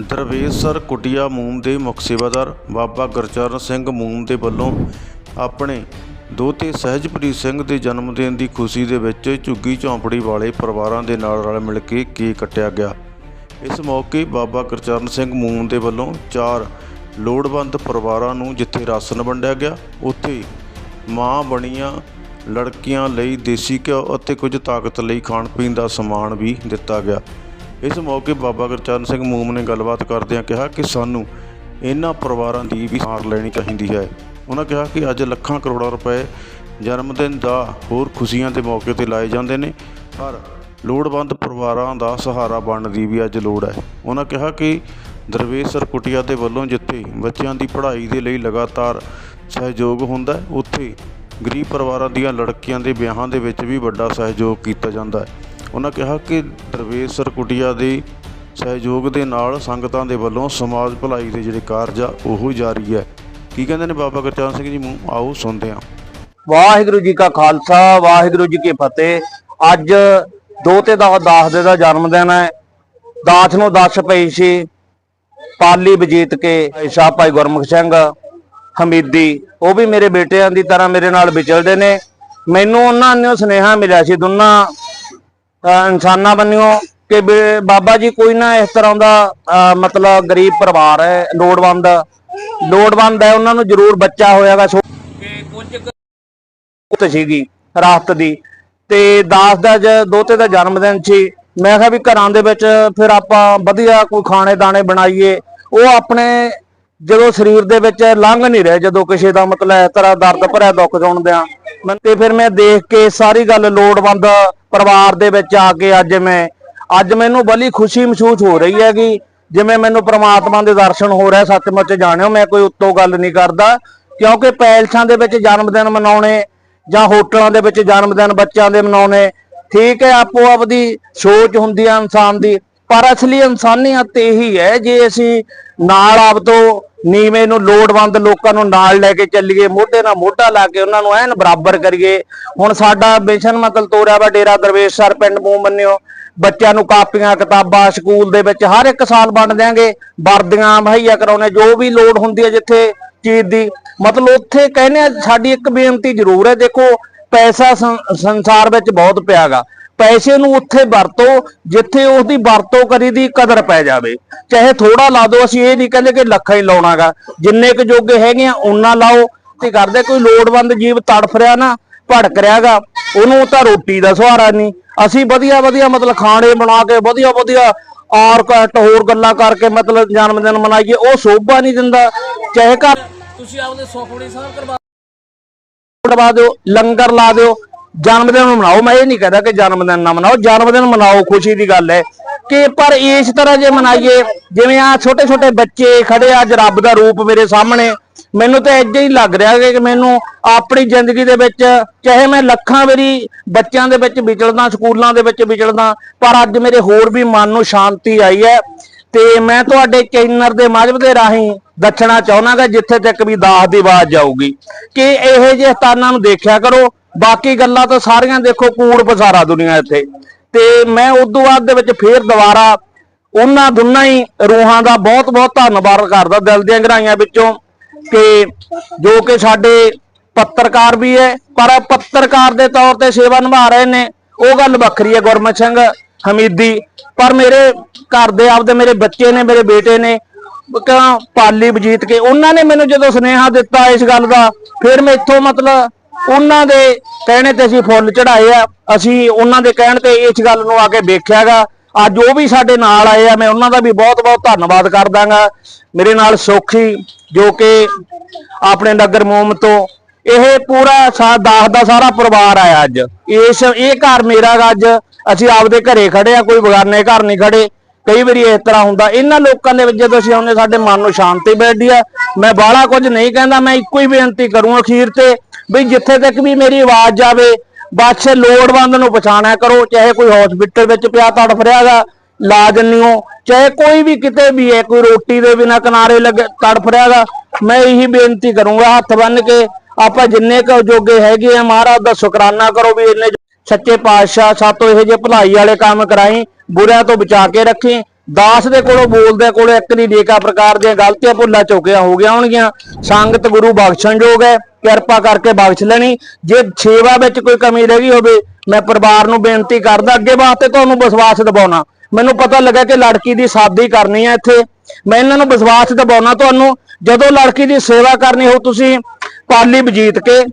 ਦਰਵੇਸ਼ਸਰ ਕੁਟੀਆ ਮੂਮ ਦੇ ਮੁੱਖ ਸੇਵਾਦਾਰ ਬਾਬਾ ਗੁਰਚਰਨ ਸਿੰਘ ਮੂਮ ਦੇ ਵੱਲੋਂ ਆਪਣੇ ਦੋਤੇ ਸਹਿਜਪ੍ਰੀਤ ਸਿੰਘ ਦੇ ਜਨਮ ਦਿਨ ਦੀ ਖੁਸ਼ੀ ਦੇ ਵਿੱਚ ਝੁੱਗੀ ਝੌਂਪੜੀ ਵਾਲੇ ਪਰਿਵਾਰਾਂ ਦੇ ਨਾਲ ਰਲ ਮਿਲ ਕੇ ਕੇਕ ਕੱਟਿਆ ਗਿਆ। ਇਸ ਮੌਕੇ ਬਾਬਾ ਗੁਰਚਰਨ ਸਿੰਘ ਮੂਮ ਦੇ ਵੱਲੋਂ ਚਾਰ ਲੋੜਵੰਦ ਪਰਿਵਾਰਾਂ ਨੂੰ ਜਿੱਥੇ ਰਾਸ਼ਨ ਵੰਡਿਆ ਗਿਆ, ਉੱਥੇ ਮਾਂ ਬਣੀਆਂ ਲੜਕੀਆਂ ਲਈ ਦੇਸੀ ਘਿਓ ਅਤੇ ਕੁਝ ਤਾਕਤ ਲਈ ਖਾਣ ਪੀਣ ਦਾ ਸਮਾਨ ਵੀ ਦਿੱਤਾ ਗਿਆ। ਇਸ ਮੌਕੇ ਬਾਬਾ ਗੁਰਚਰਨ ਸਿੰਘ ਮੂਮ ਨੇ ਗੱਲਬਾਤ ਕਰਦਿਆਂ ਕਿਹਾ ਕਿ ਸਾਨੂੰ ਇਹਨਾਂ ਪਰਿਵਾਰਾਂ ਦੀ ਵੀ ਸਾਰ ਲੈਣੀ ਚਾਹੀਦੀ ਹੈ। ਉਹਨਾਂ ਕਿਹਾ ਕਿ ਅੱਜ ਲੱਖਾਂ ਕਰੋੜਾਂ ਰੁਪਏ ਜਨਮ ਦਿਨ ਦਾ ਹੋਰ ਖੁਸ਼ੀਆਂ ਦੇ ਮੌਕੇ ਤੇ ਲਾਏ ਜਾਂਦੇ ਨੇ। ਪਰ ਲੋੜਵੰਦ ਪਰਿਵਾਰਾਂ ਦਾ ਸਹਾਰਾ ਬਣਨ ਦੀ ਵੀ ਅੱਜ ਲੋੜ ਹੈ। ਉਹਨਾਂ ਕਿਹਾ ਕਿ ਦਰਵੇਸ਼ਰ ਕੁਟੀਆ ਦੇ ਵੱਲੋਂ ਜਿੱਥੇ ਬੱਚਿਆਂ ਦੀ ਪੜ੍ਹਾਈ ਦੇ ਲਈ ਲਗਾਤਾਰ ਸਹਿਯੋਗ ਹੁੰਦਾ ਉੱਥੇ ਗਰੀਬ ਪਰਿਵਾਰਾਂ ਦੀਆਂ ਲੜਕੀਆਂ ਦੇ ਵਿਆਹਾਂ ਦੇ ਵਿੱਚ ਵੀ ਵੱਡਾ ਸਹਿਯੋਗ ਕੀਤਾ ਜਾਂਦਾ ਹੈ। ਉਹਨਾਂ ਕਿਹਾ ਕਿ ਦਰਵੇਸ਼ਰ ਕੁਟੀਆ ਦੇ ਸਹਿਯੋਗ ਦੇ ਨਾਲ ਸੰਗਤਾਂ ਦੇ ਵੱਲੋਂ ਸਮਾਜ ਭਲਾਈ ਦੇ ਜਿਹੜੇ ਕਾਰਜ ਆ, ਉਹ ਜਾਰੀ ਹੈ। ਕੀ ਕਹਿੰਦੇ ਨੇ ਬਾਬਾ ਗੁਰਚਰਨ ਸਿੰਘ ਜੀ? ਮੂੰਹ ਆਓ ਸੁਣਦੇ ਹਾਂ। ਵਾਹਿਗੁਰੂ ਜੀ ਕਾ ਖਾਲਸਾ, ਵਾਹਿਗੁਰੂ ਜੀ ਕੀ ਫਤਿਹ। ਅੱਜ ਦੋ ਤੇ ਦਾ ਦਾਸ ਦੇ ਦਾ ਜਨਮ ਦਿਨ ਹੈ। ਦਾਸ ਨੂੰ ਦੱਸ ਪਈ ਸੀ, ਪਾਲੀ ਬਜੀਤ ਕੇ ਸ਼ਾਹ ਭਾਈ ਗੁਰਮੁਖ ਸਿੰਘ, ਹਮੀਦੀ। ਉਹ ਵੀ ਮੇਰੇ ਬੇਟਿਆਂ ਦੀ ਤਰ੍ਹਾਂ ਮੇਰੇ ਨਾਲ ਵਿਚਲਦੇ ਨੇ। ਮੈਨੂੰ ਉਹਨਾਂ ਨੇ ਸੁਨੇਹਾ ਮਿਲਿਆ ਸੀ, ਦੋਨਾਂ ਇਨਸਾਨਾਂ ਬੰਨਿਓ ਕਿ ਬਾਬਾ ਜੀ ਕੋਈ ਨਾ ਇਸ ਤਰ੍ਹਾਂ ਦਾ ਮਤਲਬ ਗਰੀਬ ਪਰਿਵਾਰ ਹੈ ਲੋੜਵੰਦ। ਲੋੜਵੰਦ ਹੈ ਉਹਨਾਂ ਨੂੰ ਜ਼ਰੂਰ ਬੱਚਾ ਹੋਇਆਗਾ ਛੋ- ਪੁੱਤ ਸੀਗੀ ਰਾਹਤ ਦੀ। ਤੇ ਦਾਸ ਦਾ ਜ ਦੋਤੇ ਦਾ ਜਨਮ ਦਿਨ ਸੀ। ਮੈਂ ਕਿਹਾ ਵੀ ਘਰਾਂ ਦੇ ਵਿੱਚ ਫਿਰ ਆਪਾਂ ਵਧੀਆ ਕੋਈ ਖਾਣੇ ਦਾਣੇ ਬਣਾਈਏ। ਉਹ ਆਪਣੇ ਜਦੋਂ ਸਰੀਰ ਦੇ ਵਿੱਚ ਲੰਘ ਨਹੀਂ ਰਹੇ ਜਦੋਂ ਕਿਸੇ ਦਾ ਮਤਲਬ ਇਸ ਤਰ੍ਹਾਂ ਦਰਦ ਭਰਿਆ ਦੁੱਖ ਸੁਣਦੇ ਆ ਮੈਂ ਤੇ ਫਿਰ ਮੈਂ ਦੇਖ ਕੇ ਸਾਰੀ ਗੱਲ ਲੋੜਵੰਦ ਪਰਿਵਾਰ ਦੇ ਵਿੱਚ ਆ ਕੇ ਅੱਜ ਮੈਂ, ਅੱਜ ਮੈਨੂੰ ਬੜੀ ਖੁਸ਼ੀ ਮਹਿਸੂਸ ਹੋ ਰਹੀ ਹੈਗੀ, ਜਿਵੇਂ ਮੈਨੂੰ ਪ੍ਰਮਾਤਮਾ ਦੇ ਦਰਸ਼ਨ ਹੋ ਰਿਹਾ, ਸੱਚਮੁੱਚ ਜਾਣਿਓ, ਮੈਂ ਕੋਈ ਉੱਤੋਂ ਗੱਲ ਨਹੀਂ ਕਰਦਾ, ਕਿਉਂਕਿ ਪੈਲਸਾਂ ਦੇ ਵਿੱਚ ਜਨਮ ਦਿਨ ਮਨਾਉਣੇ ਜਾਂ ਹੋਟਲਾਂ ਦੇ ਵਿੱਚ ਜਨਮ ਦਿਨ ਬੱਚਿਆਂ ਦੇ ਮਨਾਉਣੇ, ਠੀਕ ਹੈ, ਆਪੋ ਆਪ ਦੀ ਸੋਚ ਹੁੰਦੀ ਹੈ ਇਨਸਾਨ ਦੀ, ਪਰ ਅਸਲੀ ਇਨਸਾਨੀਅਤ ਇਹੀ ਹੈ, ਜੇ ਅਸੀਂ ਨਾਲ ਆਪ ਤੋਂ ਨੀਵੇਂ ਨੂੰ ਲੋੜਵੰਦ ਲੋਕਾਂ ਨੂੰ ਨਾਲ ਲੈ ਕੇ ਚੱਲੀਏ, ਮੋਢੇ ਨਾਲ ਮੋਢਾ ਲਾ ਕੇ ਉਹਨਾਂ ਨੂੰ ਐਨ ਬਰਾਬਰ ਕਰੀਏ। ਹੁਣ ਸਾਡਾ ਮਿਸ਼ਨ ਮਤਲਬ ਤੋਰਿਆ ਵਾ ਡੇਰਾ ਦਰਵੇਸ਼ ਸਰ, ਪਿੰਡ ਮੂੰਹ ਮੰਨਿਓ। ਬੱਚਿਆਂ ਨੂੰ ਕਾਪੀਆਂ, ਕਿਤਾਬਾਂ, ਸਕੂਲ ਦੇ ਵਿੱਚ ਹਰ ਇੱਕ ਸਾਲ ਵੰਡ ਦਿਆਂਗੇ। ਵਰਦੀਆਂ, ਮੁਹੱਈਆ ਕਰਾਉਣੇ, ਜੋ ਵੀ ਲੋੜ ਹੁੰਦੀ ਹੈ ਜਿੱਥੇ ਚੀਜ਼ ਦੀ। ਮਤਲਬ ਉੱਥੇ ਕਹਿੰਦੇ ਆ, ਸਾਡੀ ਇੱਕ ਬੇਨਤੀ ਜ਼ਰੂਰ ਹੈ, ਦੇਖੋ, ਪੈਸਾ ਸੰਸਾਰ ਵਿੱਚ ਬਹੁਤ ਪਿਆਗਾ। ਪੈਸੇ ਨੂੰ ਉੱਥੇ ਵਰਤੋ ਜਿੱਥੇ ਉਹਦੀ ਵਰਤੋਂ ਕਰੀ ਦੀ ਕਦਰ ਪੈ ਜਾਵੇ। ਚਾਹੇ ਥੋੜਾ ਲਾ ਦਿਓ ਅਸੀਂ ਇਹ ਨਹੀਂ ਕਹਿੰਦੇ ਕਿ ਲੱਖਾਂ ਹੀ ਲਾਉਣਾਗਾ। ਜਿੰਨੇ ਕੁ ਜੋਗੇ ਹੈਗੇ ਆ ਉਹਨਾਂ ਲਾਓ। ਤੇ ਕਰਦੇ ਕੋਈ ਲੋੜਵੰਦ ਜੀਵ ਤੜਫ ਰਿਹਾ ਨਾ ਭੜਕ ਰਿਹਾਗਾ ਉਹਨੂੰ ਤਾਂ ਰੋਟੀ ਦਾ ਸਹਾਰਾ ਨਹੀਂ। ਅਸੀਂ ਵਧੀਆ ਵਧੀਆ ਮਤਲਬ ਖਾਣੇ ਬਣਾ ਕੇ ਵਧੀਆ ਵਧੀਆ ਆਰਕੈਸਟ ਹੋਰ ਗੱਲਾਂ ਕਰਕੇ ਮਤਲਬ ਜਨਮ ਦਿਨ ਮਨਾਈਏ ਉਹ ਸੋਭਾ ਨਹੀਂ ਦਿੰਦਾ। ਚਾਹੇ ਘਰ ਤੁਸੀਂ ਆਪਦੇ ਸੁਖਮਣੀ ਸਾਹਿਬ ਕਰਵਾ ਦਿਓ ਲੰਗਰ ਲਾ ਦਿਓ ਜਨਮ ਦਿਨ ਮਨਾਓ। ਮੈਂ ਇਹ ਨਹੀਂ ਕਹਿੰਦਾ ਕਿ ਜਨਮ ਦਿਨ ਨਾ ਮਨਾਓ ਜਨਮ ਦਿਨ ਮਨਾਓ ਖੁਸ਼ੀ ਦੀ ਗੱਲ ਹੈ ਕਿ ਪਰ ਇਸ ਤਰ੍ਹਾਂ ਜੇ ਮਨਾਈਏ ਜਿਵੇਂ ਆ ਛੋਟੇ ਛੋਟੇ ਬੱਚੇ ਖੜੇ ਆ, ਅੱਜ ਰੱਬ ਦਾ ਰੂਪ ਮੇਰੇ ਸਾਹਮਣੇ ਮੈਨੂੰ ਤਾਂ ਇੱਦਾਂ ਹੀ ਲੱਗ ਰਿਹਾ ਕਿ ਮੈਨੂੰ ਆਪਣੀ ਜ਼ਿੰਦਗੀ ਦੇ ਵਿੱਚ ਚਾਹੇ ਮੈਂ ਲੱਖਾਂ ਵਾਰੀ ਬੱਚਿਆਂ ਦੇ ਵਿੱਚ ਵਿਚਲਦਾ ਸਕੂਲਾਂ ਦੇ ਵਿੱਚ ਵਿਚਲਦਾ ਪਰ ਅੱਜ ਮੇਰੇ ਹੋਰ ਵੀ ਮਨ ਨੂੰ ਸ਼ਾਂਤੀ ਆਈ ਹੈ ਤੇ ਮੈਂ ਤੁਹਾਡੇ ਚੈਨਲ ਦੇ ਮਾਧਿਅਮ ਦੇ ਰਾਹੀਂ ਦੱਸਣਾ ਚਾਹੁੰਦਾ ਚਾਹੁੰਦਾਗਾ ਜਿੱਥੇ ਤੱਕ ਵੀ ਦਾਸ ਦੀ ਆਵਾਜ਼ ਜਾਊਗੀ ਕਿ ਇਹੋ ਜਿਹੇ ਸਥਾਨਾਂ ਨੂੰ ਦੇਖਿਆ ਕਰੋ ਬਾਕੀ ਗੱਲਾਂ ਤਾਂ ਸਾਰੀਆਂ ਦੇਖੋ ਕੂੜ ਪਸਾਰਾ ਦੁਨੀਆ ਇੱਥੇ। ਤੇ ਮੈਂ ਉਦੋਂ ਬਾਅਦ ਦੇ ਵਿੱਚ ਫੇਰ ਦੁਬਾਰਾ ਉਹਨਾਂ ਦੋਨਾਂ ਹੀ ਰੂਹਾਂ ਦਾ ਬਹੁਤ ਬਹੁਤ ਧੰਨਵਾਦ ਕਰਦਾ ਦਿਲ ਦੀਆਂ ਗਹਿਰਾਈਆਂ ਵਿੱਚੋਂ ਕਿ ਜੋ ਕਿ ਸਾਡੇ ਪੱਤਰਕਾਰ ਵੀ ਹੈ, ਪਰ ਪੱਤਰਕਾਰ ਦੇ ਤੌਰ ਤੇ ਸੇਵਾ ਨਿਭਾ ਰਹੇ ਨੇ। ਉਹ ਗੱਲ ਵੱਖਰੀ ਹੈ ਗੁਰਮਤ ਸਿੰਘ ਹਮੀਦੀ। ਪਰ ਮੇਰੇ ਘਰ ਦੇ ਆਪਦੇ ਮੇਰੇ ਬੱਚੇ ਨੇ, ਮੇਰੇ ਬੇਟੇ ਨੇ ਕਹਾਂ ਪਾਲੀ ਬਜੀਤ ਕੇ, ਉਹਨਾਂ ਨੇ ਮੈਨੂੰ ਜਦੋਂ ਸੁਨੇਹਾ ਦਿੱਤਾ ਇਸ ਗੱਲ ਦਾ, ਫਿਰ ਮੈਂ ਇੱਥੋਂ ਮਤਲਬ ਉਹਨਾਂ ਦੇ ਕਹਿਣੇ ਤੇ ਅਸੀਂ ਫੁੱਲ ਚੜਾਏ ਆ। ਅਸੀਂ ਉਹਨਾਂ ਦੇ ਕਹਿਣ ਤੇ ਇਸ ਗੱਲ ਨੂੰ ਆ ਕੇ ਵੇਖਿਆਗਾ। ਅੱਜ ਉਹ ਵੀ ਸਾਡੇ ਨਾਲ ਆਏ ਆ। ਮੈਂ ਉਹਨਾਂ ਦਾ ਵੀ ਬਹੁਤ ਬਹੁਤ ਧੰਨਵਾਦ ਕਰਦਾਗਾ। ਮੇਰੇ ਨਾਲ ਸੋਖੀ, ਜੋ ਕਿ ਆਪਣੇ ਨਗਰ ਮੋਮ ਤੋਂ ਇਹ ਪੂਰਾ ਸਾ ਦਾਸ ਦਾ ਸਾਰਾ ਪਰਿਵਾਰ ਆਇਆ ਅੱਜ। ਇਸ, ਇਹ ਘਰ ਮੇਰਾ ਗਾ ਅੱਜ। ਅਸੀਂ ਆਪਦੇ ਘਰੇ ਖੜੇ ਆ। ਕੋਈ ਬਗਾਨੇ ਘਰ ਨਹੀਂ ਖੜੇ। ਕਈ ਵਾਰੀ ਇਸ ਤਰ੍ਹਾਂ ਹੁੰਦਾ। ਇਹਨਾਂ ਲੋਕਾਂ ਦੇ ਵਿੱਚ ਜਦੋਂ ਅਸੀਂ ਆਉਂਦੇ ਸਾਡੇ ਮਨ ਨੂੰ ਸ਼ਾਂਤੀ ਬੈਠਦੀ ਆ। ਮੈਂ ਬਾਹਲਾ ਕੁਝ ਨਹੀਂ ਕਹਿੰਦਾ। ਮੈਂ ਇੱਕੋ ਹੀ ਬੇਨਤੀ ਕਰੂੰ ਅਖੀਰ ਤੇ। ਵੀ ਜਿੱਥੇ ਤੱਕ ਵੀ ਮੇਰੀ ਆਵਾਜ਼ ਜਾਵੇ ਬਸ ਲੋੜਵੰਦ ਨੂੰ ਪਛਾਣਿਆ ਕਰੋ, ਚਾਹੇ ਕੋਈ ਹਸਪੀਟਲ ਵਿੱਚ ਪਿਆ ਤੜਫ ਰਿਹਾਗਾ ਲਾ ਦਿੰਨੀਓ ਚਾਹੇ ਕੋਈ ਵੀ ਕਿਤੇ ਵੀ ਹੈ, ਕੋਈ ਰੋਟੀ ਦੇ ਬਿਨਾ ਕਿਨਾਰੇ ਲੱਗੇ, ਤੜਫ ਰਿਹਾਗਾ ਮੈਂ ਇਹੀ ਬੇਨਤੀ ਕਰੂੰਗਾ ਹੱਥ ਬੰਨ ਕੇ, ਆਪਾਂ ਜਿੰਨੇ ਕੁ ਜੋਗੇ ਹੈਗੇ ਆ ਮਹਾਰਾਜ ਦਾ ਸ਼ੁਕਰਾਨਾ ਕਰੋ ਵੀ ਇੰਨੇ ਸੱਚੇ ਪਾਤਸ਼ਾਹ, ਸਾਤੋਂ ਇਹੋ ਜਿਹੇ ਭਲਾਈ ਵਾਲੇ ਕੰਮ ਕਰਾਈ, ਬੁਰਿਆਂ ਤੋਂ ਬਚਾ ਕੇ ਰੱਖੀ ਦਾਸ ਦੇ ਕੋਲੋਂ ਬੋਲਦੇ ਕੋਲ ਇੱਕ ਦੀ ਨੇਕਾ ਪ੍ਰਕਾਰ ਦੀਆਂ ਗਲਤੀਆਂ ਭੁੱਲਾਂ ਚੁੱਕਿਆ ਹੋ ਗਿਆ ਹੋਣਗੀਆਂ। ਸੰਗਤ ਗੁਰੂ ਬਖਸ਼ਣਯੋਗ ਹੈ, ਕਿਰਪਾ ਕਰਕੇ ਬਖਸ਼ ਲੈਣੀ। ਜੇ ਸੇਵਾ ਵਿੱਚ ਕੋਈ ਕਮੀ ਰਹਿ ਗਈ ਹੋਵੇ, ਮੈਂ ਪਰਿਵਾਰ ਨੂੰ ਬੇਨਤੀ ਕਰਦਾ, ਅੱਗੇ ਵਾਸਤੇ ਤੁਹਾਨੂੰ ਵਿਸ਼ਵਾਸ ਦਿਵਾਉਣਾ। ਮੈਨੂੰ ਪਤਾ ਲੱਗਾ ਕਿ ਲੜਕੀ ਦੀ ਸ਼ਾਦੀ ਕਰਨੀ ਹੈ ਇੱਥੇ। ਮੈਂ ਇਹਨਾਂ ਨੂੰ ਵਿਸ਼ਵਾਸ ਦਿਵਾਉਣਾ ਤੁਹਾਨੂੰ, ਜਦੋਂ ਲੜਕੀ ਦੀ ਸੇਵਾ ਕਰਨੀ ਹੋ ਤੁਸੀਂ ਪਾਲੀ ਵਜੀਤ ਕੇ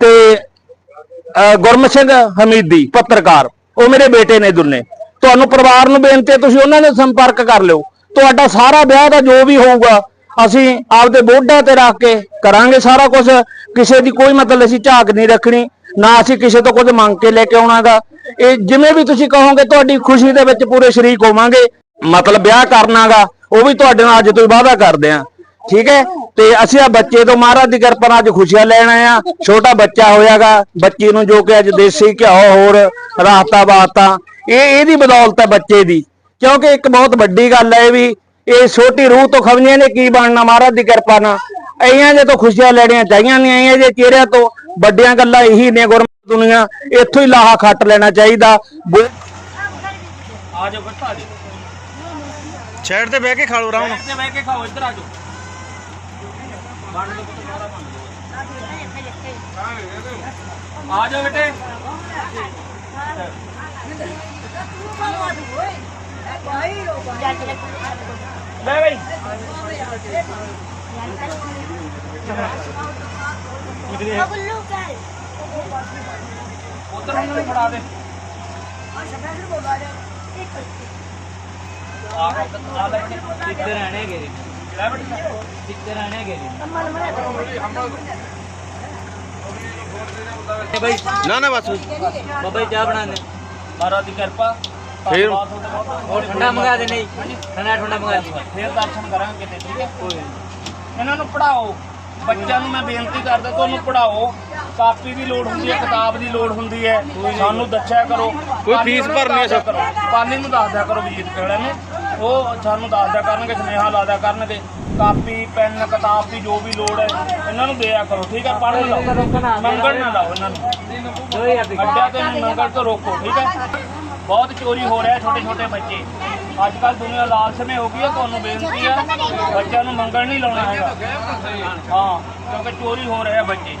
ਤੇ, ਅਹ ਗੁਰਮੁਖ ਸਿੰਘ ਹਮੀਦੀ, ਪੱਤਰਕਾਰ, ਉਹ ਮੇਰੇ ਬੇਟੇ ਨੇ ਦੋਨੇ। ਤੁਹਾਨੂੰ ਪਰਿਵਾਰ ਨੂੰ ਬੇਨਤੀ ਹੈ, ਤੁਸੀਂ ਉਹਨਾਂ ਨਾਲ ਸੰਪਰਕ ਕਰ ਲਿਓ। ਤੁਹਾਡਾ ਸਾਰਾ ਵਿਆਹ ਦਾ ਜੋ ਵੀ ਹੋਊਗਾ, ਅਸੀਂ ਆਪਦੇ ਬੋਢਾ ਤੇ ਰੱਖ ਕੇ ਕਰਾਂਗੇ ਸਾਰਾ ਕੁਝ ਕਿਸੇ ਦੀ ਕੋਈ ਮਤਲਬ ਅਸੀਂ ਝਾਕ ਨਹੀਂ ਰੱਖਣੀ, ਨਾ ਅਸੀਂ ਕਿਸੇ ਤੋਂ ਕੁਝ ਮੰਗ ਕੇ ਲੈ ਕੇ ਆਉਣਾਗਾ ਇਹ ਜਿਵੇਂ ਵੀ ਤੁਸੀਂ ਕਹੋਗੇ, ਤੁਹਾਡੀ ਖੁਸ਼ੀ ਦੇ ਵਿੱਚ ਪੂਰੇ ਸ਼ਰੀਕ ਹੋਵਾਂਗੇ। ਮਤਲਬ ਵਿਆਹ ਕਰਨਾਗਾ ਉਹ ਵੀ ਤੁਹਾਡੇ ਨਾਲ ਅੱਜ ਤੋਂ ਹੀ ਵਾਅਦਾ ਕਰਦੇ ਆਂ। ਠੀਕ ਹੈ? ਤੇ ਅਸੀਂ ਆ ਬੱਚੇ ਤੋਂ ਮਹਾਰਾਜ ਦੀ ਕਿਰਪਾ ਨਾਲ ਅੱਜ ਖੁਸ਼ੀਆਂ ਲੈਣ ਆਏ ਆ। ਛੋਟਾ ਬੱਚਾ ਹੋਇਆਗਾ ਬੱਚੀ ਨੂੰ ਜੋ ਕਿ ਅੱਜ ਦੇਸੀ ਘਿਓ ਹੋਰ ਰਾਹਤਾ ਬਾਤਾ ਇਹ ਇਹਦੀ ਬਦੌਲਤ ਹੈ ਬੱਚੇ ਦੀ। ਕਿਉਂਕਿ ਇੱਕ ਬਹੁਤ ਵੱਡੀ ਗੱਲ ਹੈ ਇਹ ਵੀ ਇਹ ਛੋਟੀ ਰੂਹ ਤੋਂ ਖਵਨੀਆਂ ਨੇ ਕੀ ਬਣਨਾ ਮਹਾਰਾਜ ਦੀ ਕਿਰਪਾ ਨਾਲ। ਐਆਂ ਜੇ ਤੋਂ ਖੁਸ਼ੀਆਂ ਲੈਣੀਆਂ ਚਾਹੀਆਂ ਨਹੀਂ ਐਆਂ ਜੇ ਚਿਹਰਿਆਂ ਤੋਂ ਵੱਡੀਆਂ ਗੱਲਾਂ ਇਹੀ ਨੇ ਗੁਰਮਤਿ ਦੁਨੀਆ ਇੱਥੋਂ ਹੀ ਲਾਹਾ ਖੱਟ ਲੈਣਾ ਚਾਹੀਦਾ। ਆ ਜਾਓ ਤੇ ਬਹਿ ਕੇ ਖਾ ਬਹਿ ਕੇ ਖਾਓ ਇੱਧਰ ਆ ਜਾਓ। ਆ ਜਾਓ ਬੇਟੇ। ਲੈ ਬਈ ਉਧਰ ਉਹਨਾਂ ਨੂੰ ਫੜਾ ਦੇ ਆ ਆ ਲੈ ਕਿੱਧਰ ਆਣੇ ਗਏ ਲੈ ਬੇਟੇ ਕਿੱਧਰ ਆਣੇ ਗਏ ਬਈ ਨਾ ਨਾ ਬਸ। ਬਾਬਾ ਜੀ ਚਾਹ ਬਣਾਣੇ ਮਹਾਰਾਜ ਦੀ ਕਿਰਪਾ। ਫਿਰ? ਠੰਡਾ ਮੰਗਾ ਦੇ ਨਹੀਂ ਠੰਡਾ ਠੰਡਾ ਮੰਗਾ ਦੇ ਫਿਰ ਦਰਸ਼ਨ ਕਰਾਂਗੇ ਕਿਤੇ ਠੀਕ ਹੈ? ਇਹਨਾਂ ਨੂੰ ਪੜਾਓ ਬੱਚਿਆਂ ਨੂੰ ਮੈਂ ਬੇਨਤੀ ਕਰਦਾ ਤੁਹਾਨੂੰ ਪੜਾਓ ਕਾਪੀ ਦੀ ਲੋੜ ਹੁੰਦੀ ਹੈ ਕਿਤਾਬ ਦੀ ਲੋੜ ਹੁੰਦੀ ਹੈ। ਸਾਨੂੰ ਦੱਸਿਆ ਕਰੋ। ਕੋਈ ਫੀਸ ਭਰਨੀ ਹੈ ਕਰੋ। ਪਾਲੀ ਨੂੰ ਦੱਸ ਦਿਆ ਕਰੋ ਵਿਜੀਤ ਕੋਲੇ ਨੂੰ। ਉਹ ਸਾਨੂੰ ਦੱਸ ਕਰਨਗੇ, ਸੁਨੇਹਾ ਲਾ ਕਰਨਗੇ। ਕਾਪੀ, ਪੈਨ, ਕਿਤਾਬ ਦੀ ਜੋ ਵੀ ਲੋੜ ਹੈ, ਇਹਨਾਂ ਨੂੰ ਦਿਆ ਕਰੋ, ਠੀਕ ਹੈ? ਪੜ੍ਹਨ ਲਾਓ। ਮੰਗਣ ਨਾ ਲਾਓ ਇਹਨਾਂ ਨੂੰ। ਅੱਡਿਆ ਤੇ ਮੰਗਣ ਤੋਂ ਰੋਕੋ, ਠੀਕ ਹੈ? ਬਹੁਤ ਚੋਰੀ ਹੋ ਰਿਹਾ ਛੋਟੇ ਛੋਟੇ ਬੱਚੇ। ਅੱਜ ਕੱਲ ਦੁਨੀਆ ਲਾਲਸਮੇ ਹੋ ਗਈ ਹੈ, ਤੁਹਾਨੂੰ ਬੇਨਤੀ ਹੈ। ਬੱਚਿਆਂ ਨੂੰ ਮੰਗਣ ਨਹੀਂ ਲਾਉਣਾ ਹੈਗਾ। ਹਾਂ, ਕਿਉਂਕਿ ਚੋਰੀ ਹੋ ਰਿਹਾ ਬੱਚੇ।